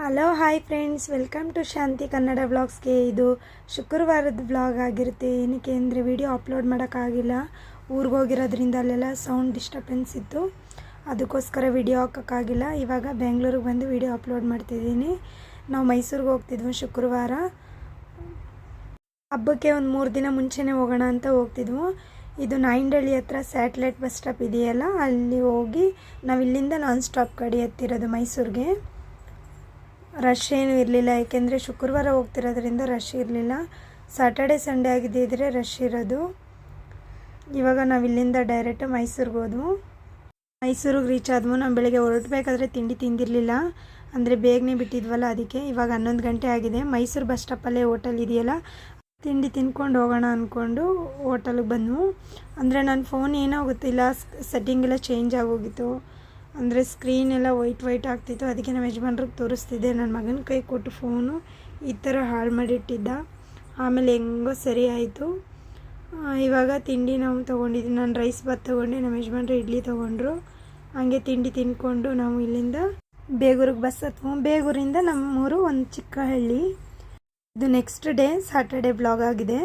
Hello hi friends welcome to Shanti Kannada ವ್ಲಾಗ್ಸ್ಗೆ ಇದು ಶುಕ್ರವಾರದ vlog ಆಗಿರುತ್ತೆ. ಏನಕ್ಕೆ ಅಂದರೆ ವಿಡಿಯೋ ಅಪ್ಲೋಡ್ ಮಾಡೋಕ್ಕಾಗಿಲ್ಲ. ಊರಿಗೆ ಹೋಗಿರೋದ್ರಿಂದ ಅಲ್ಲೆಲ್ಲ ಸೌಂಡ್ ಡಿಸ್ಟರ್ಬೆನ್ಸ್ ಇತ್ತು. ಅದಕ್ಕೋಸ್ಕರ ವಿಡಿಯೋ ಹಾಕೋಕ್ಕಾಗಿಲ್ಲ. ಇವಾಗ ಬೆಂಗಳೂರಿಗೆ ಬಂದು ವಿಡಿಯೋ ಅಪ್ಲೋಡ್ ಮಾಡ್ತಿದ್ದೀನಿ ನಾವು ಮೈಸೂರಿಗೆ ಹೋಗ್ತಿದ್ವಿ ಶುಕ್ರವಾರ. ಹಬ್ಬಕ್ಕೆ ಒಂದು ಮೂರು ದಿನ ಮುಂಚೆನೇ ಹೋಗೋಣ ಅಂತ ಹೋಗ್ತಿದ್ವು. ಇದು ನಾಯಿಂಡಳ್ಳಿ ಹತ್ರ ಸ್ಯಾಟಲೈಟ್ ಬಸ್ ಸ್ಟಾಪ್ ಇದೆಯಲ್ಲ, ಅಲ್ಲಿ ಹೋಗಿ ನಾವು ಇಲ್ಲಿಂದ ನಾನ್ ಸ್ಟಾಪ್ ಕಡೆ ಹತ್ತಿರೋದು ಮೈಸೂರಿಗೆ. ರಶ್ ಏನೂ ಇರಲಿಲ್ಲ, ಏಕೆಂದರೆ ಶುಕ್ರವಾರ ಹೋಗ್ತಿರೋದ್ರಿಂದ ರಶ್ ಇರಲಿಲ್ಲ. ಸಾಟರ್ಡೆ ಸಂಡೇ ಆಗಿದ್ದಿದ್ರೆ ರಶ್ ಇರೋದು. ಇವಾಗ ನಾವು ಇಲ್ಲಿಂದ ಡೈರೆಕ್ಟ್ ಮೈಸೂರಿಗೆ ಹೋದ್ವು. ಮೈಸೂರಿಗೆ ರೀಚ್ ಆದ್ವು. ನಾವು ಬೆಳಗ್ಗೆ ಹೊರಟಬೇಕಾದ್ರೆ ತಿಂಡಿ ತಿಂದಿರಲಿಲ್ಲ. ಅಂದರೆ ಬೇಗನೆ ಬಿಟ್ಟಿದ್ವಲ್ಲ ಅದಕ್ಕೆ. ಇವಾಗ ಹನ್ನೊಂದು ಗಂಟೆ ಆಗಿದೆ. ಮೈಸೂರು ಬಸ್ ಸ್ಟಾಪಲ್ಲೇ ಹೋಟೆಲ್ ಇದೆಯಲ್ಲ, ತಿಂಡಿ ತಿನ್ಕೊಂಡು ಹೋಗೋಣ ಅಂದ್ಕೊಂಡು ಹೋಟೆಲ್ಗೆ ಬಂದ್ವು. ಅಂದರೆ ನನ್ನ ಫೋನ್ ಏನೋ ಗೊತ್ತಿಲ್ಲ. ಸೆಟ್ಟಿಂಗ್ ಎಲ್ಲ ಚೇಂಜ್ ಆಗೋಗಿತ್ತು ಅಂದರೆ ಸ್ಕ್ರೀನ್ ಎಲ್ಲ ವೈಟ್ ವೈಟ್ ಆಗ್ತಿತ್ತು. ಅದಕ್ಕೆ ನಮ್ಮ ಯಜಮಾನ್ರಿಗೆ ತೋರಿಸ್ತಿದ್ದೆ. ನನ್ನ ಮಗನ ಕೈ ಕೊಟ್ಟು ಫೋನು ಈ ಥರ ಹಾಳು ಮಾಡಿಟ್ಟಿದ್ದ. ಆಮೇಲೆ ಹೆಂಗೋ ಸರಿ ಆಯಿತು. ಇವಾಗ ತಿಂಡಿ ನಾವು ತೊಗೊಂಡಿದ್ವಿ ನಾನು ರೈಸ್ ಬಾತ್ ತೊಗೊಂಡೆ. ನಮ್ಮ ಯಜಮಾನ್ರು ಇಡ್ಲಿ ತೊಗೊಂಡ್ರು. ಹಾಗೆ ತಿಂಡಿ ತಿನ್ಕೊಂಡು ನಾವು ಇಲ್ಲಿಂದ ಬೇಗೂರಿಗೆ ಬಸ್ ಹತ್ವು ಬೇಗೂರಿಂದ ನಮ್ಮೂರು ಒಂದು ಚಿಕ್ಕ ಹಳ್ಳಿ ಇದು ನೆಕ್ಸ್ಟ್ ಡೇ ಸಾಟರ್ಡೆ ಬ್ಲಾಗ್ ಆಗಿದೆ.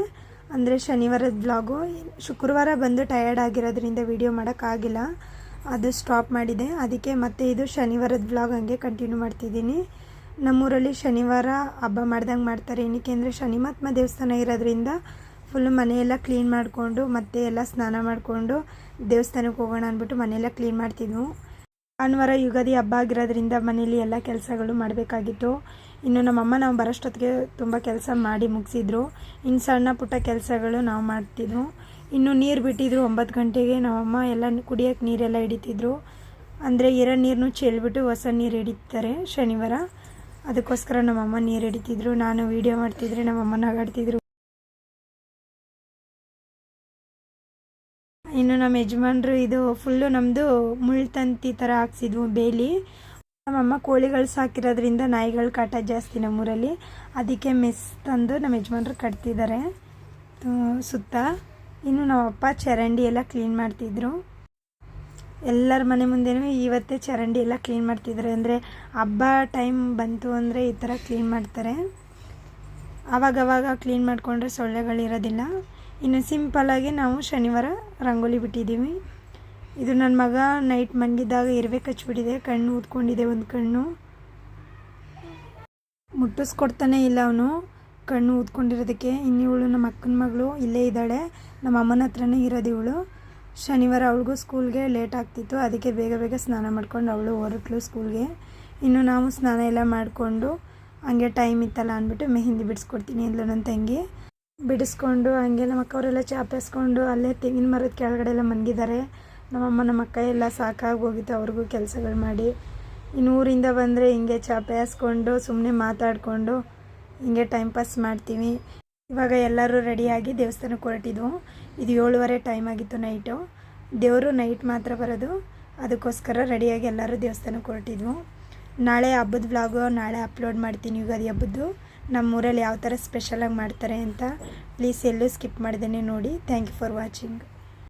ಅಂದರೆ ಶನಿವಾರದ ಬ್ಲಾಗು ಶುಕ್ರವಾರ ಬಂದು ಟಯರ್ಡ್ ಆಗಿರೋದ್ರಿಂದ ವಿಡಿಯೋ ಮಾಡೋಕ್ಕಾಗಿಲ್ಲ ಅದು ಸ್ಟಾಪ್ ಮಾಡಿದೆ. ಅದಕ್ಕೆ ಮತ್ತೆ ಇದು ಶನಿವಾರದ ಬ್ಲಾಗ್ ಹಂಗೆ ಕಂಟಿನ್ಯೂ ಮಾಡ್ತಿದ್ದೀನಿ. ನಮ್ಮೂರಲ್ಲಿ ಶನಿವಾರ ಹಬ್ಬ ಮಾಡ್ದಂಗೆ ಮಾಡ್ತಾರೆ. ಏನಕ್ಕೆ ಅಂದರೆ ಶನಿಮಾತ್ಮ ದೇವಸ್ಥಾನ ಇರೋದ್ರಿಂದ ಫುಲ್ ಮನೆಯೆಲ್ಲ ಕ್ಲೀನ್ ಮಾಡಿಕೊಂಡು ಮತ್ತೆ ಎಲ್ಲ ಸ್ನಾನ ಮಾಡಿಕೊಂಡು ದೇವಸ್ಥಾನಕ್ಕೆ ಹೋಗೋಣ ಅಂದ್ಬಿಟ್ಟು ಮನೆಯೆಲ್ಲ ಕ್ಲೀನ್ ಮಾಡ್ತಿದ್ವು. ಭಾನುವಾರ ಯುಗಾದಿ ಹಬ್ಬ ಆಗಿರೋದ್ರಿಂದ ಮನೇಲಿ ಎಲ್ಲ ಕೆಲಸಗಳು ಮಾಡಬೇಕಾಗಿತ್ತು. ಇನ್ನು ನಮ್ಮಮ್ಮ ನಾವು ಬರೋಷ್ಟೊತ್ತಿಗೆ ತುಂಬ ಕೆಲಸ ಮಾಡಿ ಮುಗಿಸಿದ್ರು. ಇನ್ನು ಸಣ್ಣ ಪುಟ್ಟ ಕೆಲಸಗಳು ನಾವು ಮಾಡ್ತಿದ್ವು. ಇನ್ನು ನೀರು ಬಿಟ್ಟಿದ್ರು ಒಂಬತ್ತು ಗಂಟೆಗೆ. ನಮ್ಮಮ್ಮ ಎಲ್ಲ ಕುಡಿಯೋಕ್ಕೆ ನೀರೆಲ್ಲ ಹಿಡಿತಿದ್ರು. ಅಂದರೆ ಇರೋ ನೀರನ್ನು ಚೆಲ್ಬಿಟ್ಟು ಹೊಸ ನೀರು ಹಿಡಿತಾರೆ ಶನಿವಾರ. ಅದಕ್ಕೋಸ್ಕರ ನಮ್ಮಮ್ಮ ನೀರು ಹಿಡಿತಿದ್ರು. ನಾನು ವೀಡಿಯೋ ಮಾಡ್ತಿದ್ರೆ ನಮ್ಮಮ್ಮ ನಗಾಡ್ತಿದ್ರು. ನಮ್ಮ ಯಜಮಾನ್ರು ಇದು ಫುಲ್ಲು ನಮ್ಮದು ಮುಳ್ತಂತಿ ಥರ ಹಾಕ್ಸಿದ್ವು ಬೇಲಿ. ನಮ್ಮಮ್ಮ ಕೋಳಿಗಳು ಸಾಕಿರೋದ್ರಿಂದ ನಾಯಿಗಳು ಕಾಟ ಜಾಸ್ತಿ ನಮ್ಮೂರಲ್ಲಿ. ಅದಕ್ಕೆ ಮೆಸ್ ತಂದು ನಮ್ಮ ಯಜಮಾನ್ರು ಕಟ್ತಿದ್ದಾರೆ. ಸುತ್ತ. ಇನ್ನು ನಮ್ಮಪ್ಪ ಚರಂಡಿ ಎಲ್ಲ ಕ್ಲೀನ್ ಮಾಡ್ತಿದ್ರು. ಎಲ್ಲರ ಮನೆ ಮುಂದೆನೂ ಇವತ್ತೇ ಚರಂಡಿ ಎಲ್ಲ ಕ್ಲೀನ್ ಮಾಡ್ತಿದ್ದಾರೆ. ಅಂದರೆ ಹಬ್ಬ ಟೈಮ್ ಬಂತು ಅಂದರೆ ಈ ಥರ ಕ್ಲೀನ್ ಮಾಡ್ತಾರೆ. ಆವಾಗವಾಗ ಕ್ಲೀನ್ ಮಾಡಿಕೊಂಡ್ರೆ ಸೊಳ್ಳೆಗಳಿರೋದಿಲ್ಲ. ಇನ್ನು ಸಿಂಪಲಾಗಿ ನಾವು ಶನಿವಾರ ರಂಗೋಲಿ ಬಿಟ್ಟಿದ್ದೀವಿ. ಇದು ನನ್ನ ಮಗ ನೈಟ್ ಮನ್ಗಿದ್ದಾಗ ಇರುವೆ ಕಚ್ಬಿಟ್ಟಿದೆ, ಕಣ್ಣು ಊದ್ಕೊಂಡಿದೆ, ಒಂದು ಕಣ್ಣು. ಮುಟ್ಟಿಸ್ಕೊಡ್ತಾನೆ ಇಲ್ಲ ಅವನು, ಕಣ್ಣು ಊದ್ಕೊಂಡಿರೋದಕ್ಕೆ. ಇನ್ನು ಇವಳು ನಮ್ಮ ಅಕ್ಕನ ಮಗಳು ಇಲ್ಲೇ ಇದ್ದಾಳೆ, ನಮ್ಮ ಅಮ್ಮನ ಹತ್ರನೇ ಇರೋದು ಇವಳು. ಶನಿವಾರ ಅವಳಿಗೂ ಸ್ಕೂಲ್ಗೆ ಲೇಟ್ ಆಗ್ತಿತ್ತು, ಅದಕ್ಕೆ ಬೇಗ ಬೇಗ ಸ್ನಾನ ಮಾಡ್ಕೊಂಡು ಅವಳು ಹೊರಟ್ಲು ಸ್ಕೂಲ್ಗೆ ಇನ್ನು ನಾವು ಸ್ನಾನ ಎಲ್ಲ ಮಾಡಿಕೊಂಡು, ಹಂಗೆ ಟೈಮ್ ಇತ್ತಲ್ಲ ಅಂದ್ಬಿಟ್ಟು ಮೆಹಂದಿ ಬಿಡಿಸ್ಕೊಡ್ತೀನಿ ಅಂದ್ಲು ನನ್ನ ತಂಗಿ. ಬಿಡಿಸ್ಕೊಂಡು ಹಂಗೆ ನಮ್ಮ ಅಕ್ಕವರೆಲ್ಲ ಚಾಪಿಸ್ಕೊಂಡು ಅಲ್ಲೇ ತೆಂಗಿನ ಮರದ ಕೆಳಗಡೆ ಎಲ್ಲ ಮನ್ಗಿದ್ದಾರೆ. ನಮ್ಮಮ್ಮ ನಮ್ಮ ಅಕ್ಕ ಎಲ್ಲ ಸಾಕಾಗಿ ಹೋಗಿತ್ತು ಅವ್ರಿಗೂ ಕೆಲಸಗಳು ಮಾಡಿ. ಇನ್ನು ಊರಿಂದ ಬಂದರೆ ಹಿಂಗೆ ಚಾಪೆ ಸುಮ್ಮನೆ ಮಾತಾಡಿಕೊಂಡು ಹಿಂಗೆ ಟೈಮ್ ಪಾಸ್ ಮಾಡ್ತೀವಿ. ಇವಾಗ ಎಲ್ಲರೂ ರೆಡಿಯಾಗಿ ದೇವಸ್ಥಾನಕ್ಕೆ ಹೊರಟಿದ್ವು. ಇದು ಏಳುವರೆ ಟೈಮ್ ಆಗಿತ್ತು ನೈಟು ದೇವರು ನೈಟ್ ಮಾತ್ರ ಬರೋದು. ಅದಕ್ಕೋಸ್ಕರ ರೆಡಿಯಾಗಿ ಎಲ್ಲರೂ ದೇವಸ್ಥಾನಕ್ಕೆ ಹೊರಟಿದ್ವು. ನಾಳೆ ಹಬ್ಬದ ವ್ಲಾಗು ನಾಳೆ ಅಪ್ಲೋಡ್ ಮಾಡ್ತೀನಿ ಯುಗಾದಿ ಹಬ್ಬದ್ದು. ನಮ್ಮೂರಲ್ಲಿ ಯಾವ ಥರ ಸ್ಪೆಷಲಾಗಿ ಮಾಡ್ತಾರೆ ಅಂತ ಪ್ಲೀಸ್ ಎಲ್ಲೂ ಸ್ಕಿಪ್ ಮಾಡ್ದೇ ನೋಡಿ. Thank you for watching